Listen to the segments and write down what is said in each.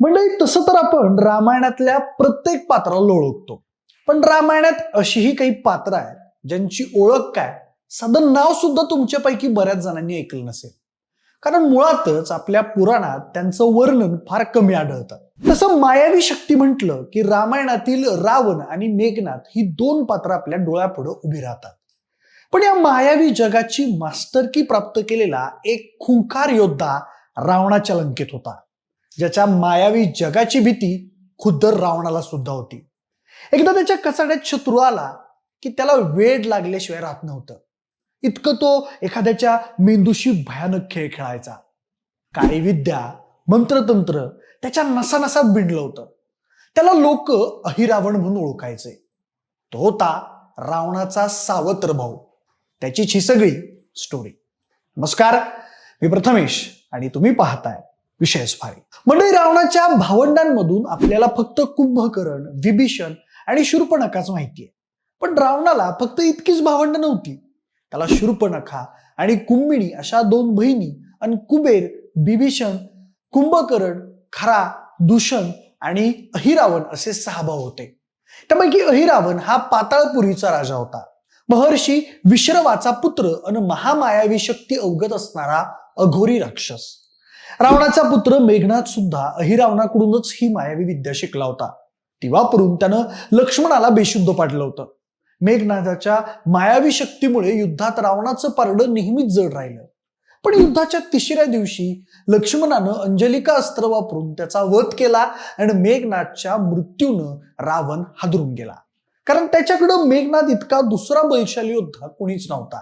म्हणजे तसं तर आपण रामायणातल्या प्रत्येक पात्राला ओळखतो. पण रामायणात अशीही काही पात्र आहेत ज्यांची ओळख काय? साधं नाव सुद्धा तुमच्यापैकी बऱ्याच जणांनी ऐकलं नसेल. कारण मुळातच आपल्या पुराणात त्यांचं वर्णन फार कमी आढळतं. तसं मायावी शक्ती म्हटलं की रामायणातील रावण आणि मेघनाथ ही दोन पात्र आपल्या डोळ्यापुढे उभी राहतात. पण या मायावी जगाची मास्तरकी प्राप्त केलेला एक खुंकार योद्धा रावणाच्या लंकेत होता. ज्याच्या मायावी जगाची भीती खुद्द रावणाला सुद्धा होती. एकदा त्याच्या कचाड्यात शत्रू आला की त्याला वेड लागल्याशिवाय राहत नव्हतं. इतकं तो एखाद्याच्या मेंदूशी भयानक खेळ खेळायचा. काही विद्या मंत्रतंत्र त्याच्या नसानसात भिडलं होतं. त्याला लोक अहिरावण म्हणून ओळखायचे. तो होता रावणाचा सावत्र भाऊ. त्याचीच ही सगळी स्टोरी नमस्कार मी प्रथमेश आणि तुम्ही पाहताय विषयच भारी म्हणजे रावणाच्या भावंडांमधून आपल्याला फक्त कुंभकर्ण विभीषण आणि शूर्पणखाच माहितीये पण रावणाला फक्त इतकीच भावंड नव्हती. त्याला शूर्पणखा आणि कुंभिणी अशा दोन बहिणी आणि कुबेर बिभीषण कुंभकर्ण खरा दूषण आणि अहिरावण असे सहा भाऊ होते. त्यापैकी अहिरावण हा पाताळपुरीचा राजा होता. महर्षी विश्रवाचा पुत्र आणि महामायावी शक्ती अवगत असणारा अघोरी राक्षस. रावणाचा पुत्र मेघनाथ सुद्धा अहिरावणाकडूनच ही मायावी विद्या शिकला होता. ती वापरून त्यानं लक्ष्मणाला बेशुद्ध पाडलं होतं. मेघनाथाच्या मायावी शक्तीमुळे युद्धात रावणाचं पारडं नेहमीच जड राहिलं. पण युद्धाच्या तिसऱ्या दिवशी लक्ष्मणानं अंजलिका अस्त्र वापरून त्याचा वध केला आणि मेघनाथच्या मृत्यूनं रावण हादरून गेला. कारण त्याच्याकडं मेघनाथ इतका दुसरा बलशाली योद्धा कुणीच नव्हता.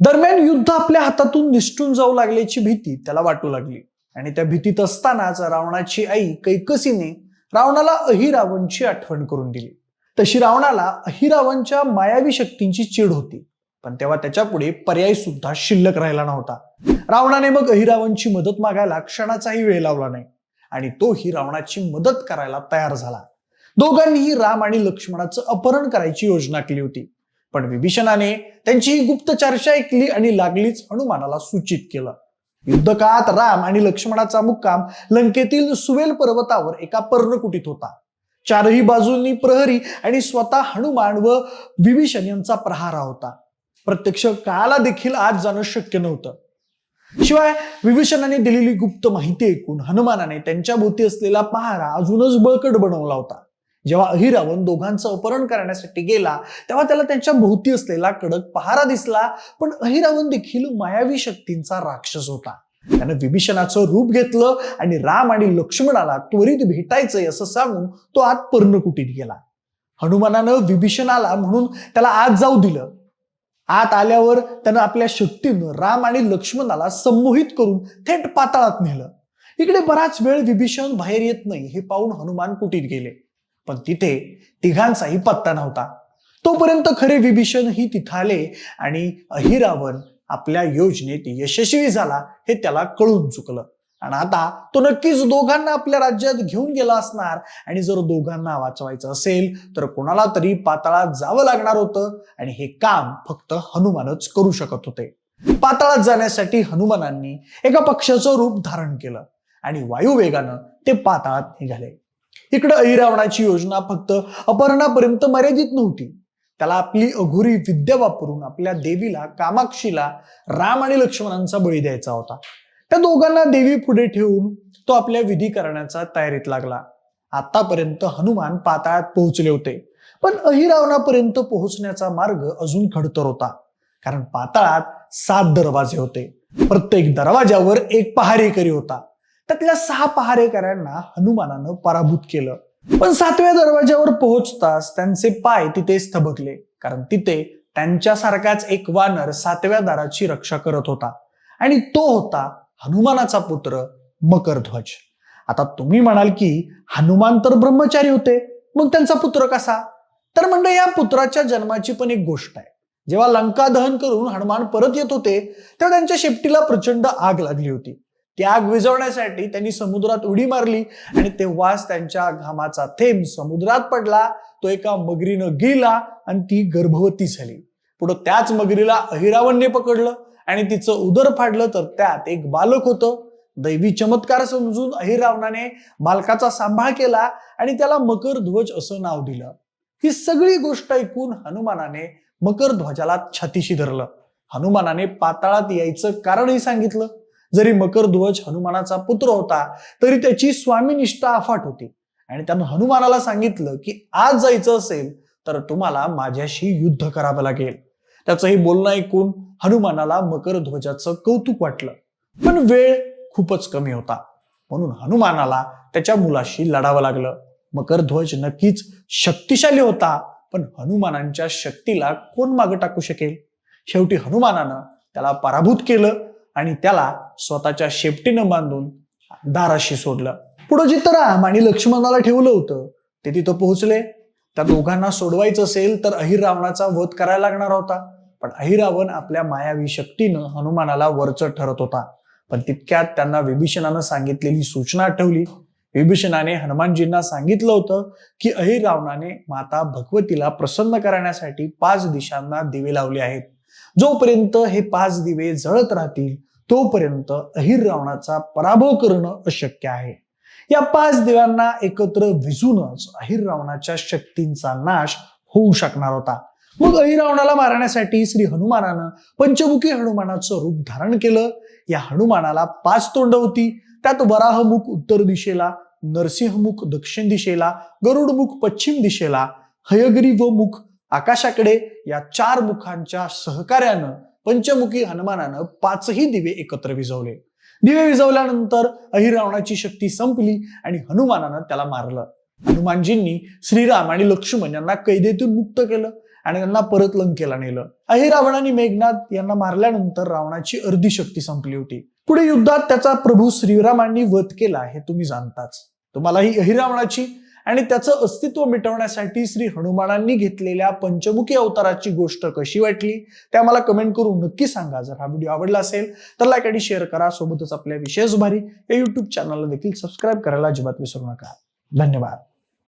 दरम्यान युद्ध आपल्या हातातून निष्ठून जाऊ लागल्याची भीती त्याला वाटू लागली. आणि त्या भीतीत असतानाच रावणाची आई कैकसीने रावणाला अहिरावणची आठवण करून दिली. तशी रावणाला अहिरावणच्या मायावी शक्तींची चीड होती. पण तेव्हा त्याच्या पुढे पर्याय सुद्धा शिल्लक राहिला नव्हता. रावणाने मग अहिरावणची मदत मागायला क्षणाचाही वेळ लावला नाही. आणि तोही रावणाची मदत करायला तयार झाला. दोघांनीही राम आणि लक्ष्मणाचं अपहरण करायची योजना केली होती. पण विभीषणाने त्यांची ही गुप्त चर्चा ऐकली आणि लागलीच हनुमानाला सूचित केलं. युद्धकाळात राम आणि लक्ष्मणाचा मुक्काम लंकेतील सुवेल पर्वतावर एका पर्णकुटीत होता. चारही बाजूंनी प्रहरी आणि स्वतः हनुमान व विभीषण यांचा प्रहारा होता. प्रत्यक्ष काळाला देखील आज जाणं शक्य नव्हतं. शिवाय विभीषणाने दिलेली गुप्त माहिती ऐकून हनुमानाने त्यांच्या भोवती असलेला पहारा अजूनच बळकट बनवला होता. जेव्हा अहिरावण दोघांचं अपहरण करण्यासाठी गेला तेव्हा त्याला त्यांच्या भोवती असलेला कडक पहारा दिसला. पण अहिरावण देखील मायावी शक्तींचा राक्षस होता. त्यानं विभीषणाचं रूप घेतलं आणि राम आणि लक्ष्मणाला त्वरित भेटायचंय असं सांगून तो आत पर्णकुटीत गेला. हनुमानानं विभीषणाला म्हणून त्याला आत जाऊ दिलं. आत आल्यावर त्यानं आपल्या शक्तीनं राम आणि लक्ष्मणाला संमोहित करून थेट पाताळात नेलं. इकडे बराच वेळ विभीषण बाहेर येत नाही हे पाहून हनुमान कुटीत गेले. पण तिथे तिघांचाही पत्ता नव्हता. तोपर्यंत खरे विभीषण ही तिथं आले आणि अहिरावण आपल्या योजनेत यशस्वी झाला हे त्याला कळून चुकलं. आणि आता तो नक्कीच दोघांना आपल्या राज्यात घेऊन गेला असणार आणि जर दोघांना वाचवायचं असेल तर कोणाला तरी पाताळात जावं लागणार होतं आणि हे काम फक्त हनुमानच करू शकत होते. पाताळात जाण्यासाठी हनुमानांनी एका पक्षाचं रूप धारण केलं आणि वायुवेगानं ते पाताळात निघाले. इकडं अहिरावणाची योजना फक्त अपहरणापर्यंत मर्यादित नव्हती. त्याला आपली अघोरी विद्या वापरून आपल्या देवीला कामाक्षीला राम आणि लक्ष्मणांचा बळी द्यायचा होता. त्या दोघांना देवी पुढे ठेवून तो आपल्या विधी करण्याचा तयारीत लागला. आतापर्यंत हनुमान पाताळात पोहोचले होते. पण अहिरावणापर्यंत पोहोचण्याचा मार्ग अजून खडतर होता. कारण पाताळात सात दरवाजे होते. प्रत्येक दरवाजावर एक पहारेकरी होता. त्यातल्या सहा पहारेकऱ्यांना हनुमानानं पराभूत केलं. पण सातव्या दरवाज्यावर पोहोचताच त्यांचे पाय तिथेच थबकले कारण तिथे त्यांच्यासारखाच एक वानर सातव्या दाराची रक्षा करत होता. आणि तो होता हनुमानाचा पुत्र मकरध्वज. आता तुम्ही म्हणाल की हनुमान तर ब्रह्मचारी होते. मग त्यांचा पुत्र कसा? तर म्हणजे या पुत्राच्या जन्माची पण एक गोष्ट आहे. जेव्हा लंका दहन करून हनुमान परत येत होते तेव्हा त्यांच्या शेपटीला प्रचंड आग लागली होती. ती आग विझवण्यासाठी त्यांनी समुद्रात उडी मारली आणि तेव्हाच त्यांच्या घामाचा थेंब समुद्रात पडला. तो एका मगरीनं गेला आणि ती गर्भवती झाली. पुढं त्याच मगरीला अहिरावणने पकडलं आणि तिचं उदर फाडलं तर त्यात एक बालक होतं. दैवी चमत्कार समजून अहिरावणाने बालकाचा सांभाळ केला आणि त्याला मकर ध्वज असं नाव दिलं. ही सगळी गोष्ट ऐकून हनुमानाने मकर ध्वजाला छातीशी धरलं. हनुमानाने पाताळात यायचं कारणही सांगितलं. जरी मकर ध्वज हनुमानाचा पुत्र होता तरी त्याची स्वामीनिष्ठा अफाट होती. आणि त्यानं हनुमानाला सांगितलं की आज जायचं असेल तर तुम्हाला माझ्याशी युद्ध करावं लागेल. त्याचं हे बोलणं ऐकून हनुमानाला मकर ध्वजाचं कौतुक वाटलं. पण वेळ खूपच कमी होता. म्हणून हनुमानाला त्याच्या मुलाशी लढावं लागलं. मकर ध्वज नक्कीच शक्तिशाली होता पण हनुमानांच्या शक्तीला कोण मागं टाकू शकेल? शेवटी हनुमानानं त्याला पराभूत केलं. आणि त्याला स्वतःच्या शेपटीनं बांधून दाराशी सोडलं. पुढं जिथं राम आणि लक्ष्मणाला ठेवलं होतं ते तिथं पोहोचले. त्या दोघांना सोडवायचं असेल तर अहिरावणाचा वध करायला लागणार होता. पण अहिरावण आपल्या मायावी शक्तीनं हनुमानाला वरचढ ठरत होता. पण तितक्यात त्यांना विभीषणानं सांगितलेली सूचना आठवली. विभीषणाने हनुमानजींना सांगितलं होतं की अहिरावणाने माता भगवतीला प्रसन्न करण्यासाठी पाच दिशांना दिवे लावले आहेत. जोपर्यंत हे पाच दिवे जळत राहतील तोपर्यंत अहिरावणाचा पराभव करणं अशक्य आहे. या पाच दिव्यांना एकत्र विजूनच अहिर रावणाच्या शक्तींचा नाश होऊ शकणार होता. मग अहिरावणाला मारण्यासाठी श्री हनुमानानं पंचमुखी हनुमानाचं रूप धारण केलं. या हनुमानाला पाच तोंड होती. त्यात वराहमुख उत्तर दिशेला नरसिंहमुख दक्षिण दिशेला गरुडमुख पश्चिम दिशेला हयग्रीव मुख आकाशाकडे या चार मुखांच्या सहकार्यानं पंचमुखी हनुमानानं पाचही दिवे एकत्र विजवले दिवे विजवल्यानंतर अहिरावणाची शक्ती संपली आणि हनुमानानं त्याला मारलं. हनुमानजींनी श्रीराम आणि लक्ष्मण यांना कैदेतून मुक्त केलं आणि त्यांना परत लंकेला नेलं. अहिरावणाने मेघनाथ यांना मारल्यानंतर रावणाची अर्धी शक्ती संपली होती. पुढे युद्धात त्याचा प्रभू श्रीरामांनी वध केला हे तुम्ही जाणताच. तुम्हाला ही अहिरावणाची आणि त्याचं अस्तित्व मिटवण्यासाठी श्री हनुमानांनी घेतलेल्या पंचमुखी अवताराची गोष्ट कशी वाटली? त्या मला कमेंट करून नक्की सांगा. जर हा व्हिडिओ आवडला असेल तर लाईक आणि शेअर करा. सोबतच आपल्या विशेष भारी या युट्यूब चॅनलला देखील सबस्क्राईब करायला अजिबात विसरू नका. धन्यवाद.